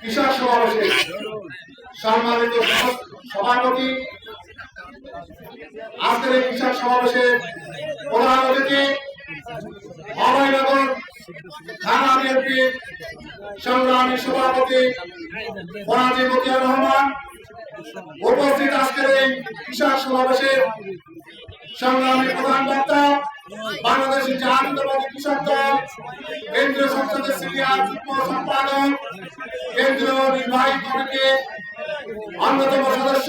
কৃষক সমাবেশে সম্মানিত সভাপতি। আজকের এই কৃষক সমাবেশে প্রধান অতিথি, অভয়নগর থানা বিএনপির সংগ্রামী সভাপতি ফরাজি মতিয়ার রহমান। উপস্থিত আজকের এই কৃষক সংগ্রামী প্রধান বক্তা বাংলাদেশের জাতীয়তাবাদী কৃষক দল, কেন্দ্রীয় সংসদের সিনিয়র যুগ্ম সম্পাদক, কেন্দ্রীয় নির্বাহী কমিটির অন্যতম সদস্য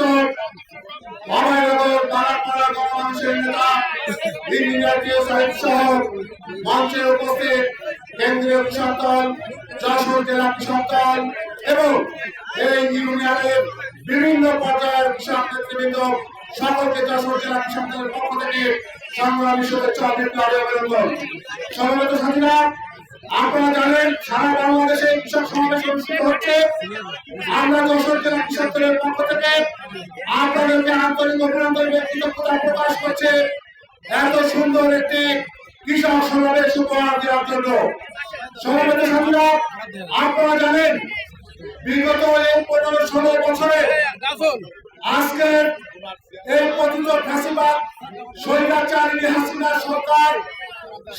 বিভিন্ন পর্যায়ের কৃষক নেতৃবৃন্দ সকলকে যশোর জেলা কৃষক দলের পক্ষ থেকে সংগ্রামী শুভেচ্ছা বিপ্লবী অভিনন্দন। সমবেত সাথীরা আপনারা জানেন সারা বাংলাদেশে কৃষক সমাবেশ অনুষ্ঠিত হচ্ছে। আমরা যশোর জেলা কৃষক দলের পক্ষ থেকে আপনাদেরকে আন্তরিক অভিনন্দন এবং কৃতজ্ঞতা প্রকাশ করছে এত সুন্দর একটি কৃষক সমাবেশ উপহার দেওয়ার জন্য। সমাবেশ সাথীরা আপনারা জানেন বিগত এই পনেরো ষোলো বছরে আজকের এই পতিত ফাঁসিবাদ স্বৈরাচারী হাসিনা সরকার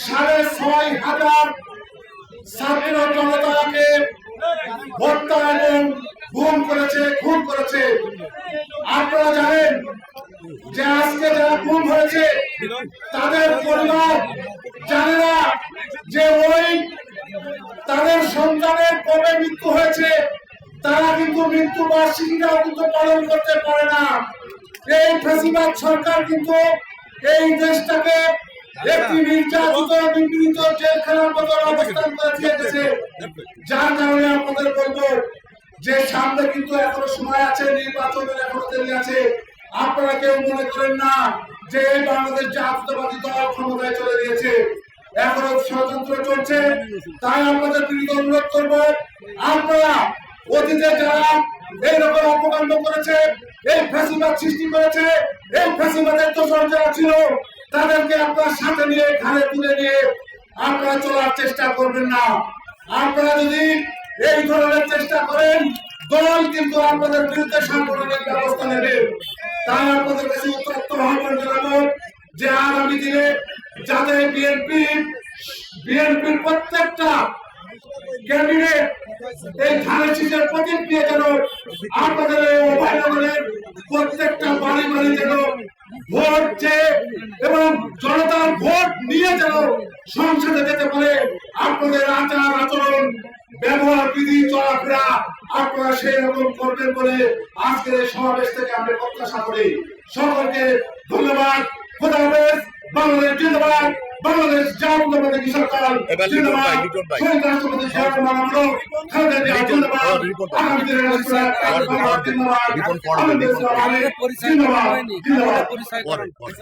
সাড়ে ছয় হাজার ছাত্র জনতাকে হত্যা এবং গুম করেছে, খুন করেছে। আপনারা জানেন যে আজকে যারা খুন হয়েছে, তাদের পরিবার জানে না যে ওই তাদের সন্তানের কবে মৃত্যু হয়েছে, তারা কিন্তু মৃত্যু বার্ষিকীটাও কিন্তু পালন করতে পারে না। এই ফেসিবাদ সরকার কিন্তু এই দেশটাকে একটি নির্যাতিত, নিপীড়িত জেলখানার মতো অবস্থান করে দিয়েছে যার কারণে আপনাদের বলব যে সামনে কিন্তু এখনও সময় আছে নির্বাচনের এখনও দেরি আছে। আপনারা কেউ মনে করেন না যে বাংলাদেশ জাতীয়তাবাদী দল ক্ষমতায় চলে গিয়েছে। এখনও ষড়যন্ত্র চলছে। তাই আপনাদের বিরুদ্ধে অনুরোধ করব, আপনারা অতীতে যারা এইরকম অপকাণ্ড করেছে এই ফ্যাসিবাদ সৃষ্টি করেছে, এই ফ্যাসিবাদের দোষর যারা ছিল, তাদেরকে আপনার সাথে নিয়ে ঘাড়ে তুলে নিয়ে আপনারা চলার চেষ্টা করবেন না। আপনারা যদি এই ধরনের চেষ্টা করেন, দল কিন্তু আপনাদের বিরুদ্ধে সাংগঠনিক ব্যবস্থা নেবে। তাই আপনাদের কাছে উত্তপ্ত আহ্বান জানাব যে আগামী দিনে যাতে বিএনপি, বিএনপির প্রত্যেকটা ক্যান্ডিডেট এই ধানের শীষের প্রতীক নিয়ে যেন আপনাদের এই অভয়নগরের প্রত্যেকটা বাড়ি বাড়ি যেন ভোট চেয়ে এবং জনতার ভোট নিয়ে যেন সংসদে যেতে পারে, আপনাদের আচার আচরণ, ব্যবহার বিধি, চলাফেরা আপনারা সেই রকম করবেন বলে আজকের এই সমাবেশ থেকে আমরা প্রত্যাশা করি। সকলকে ধন্যবাদ। খোদা বাংলাদেশ জিন্দাবাদ। বাংলাদেশ জাতীয়তাবাদী লিটন জিন্দাবাদ ভাই, লিটন ভাই। শহীদ রাষ্ট্রপতি রহমান খালেদা জিয়া জিন্দাবাদ। আগামী দিনের রাষ্ট্রপতি জিন্দাবাদ পরিচয় করা জিন্দাবাদ জিন্দাবাদ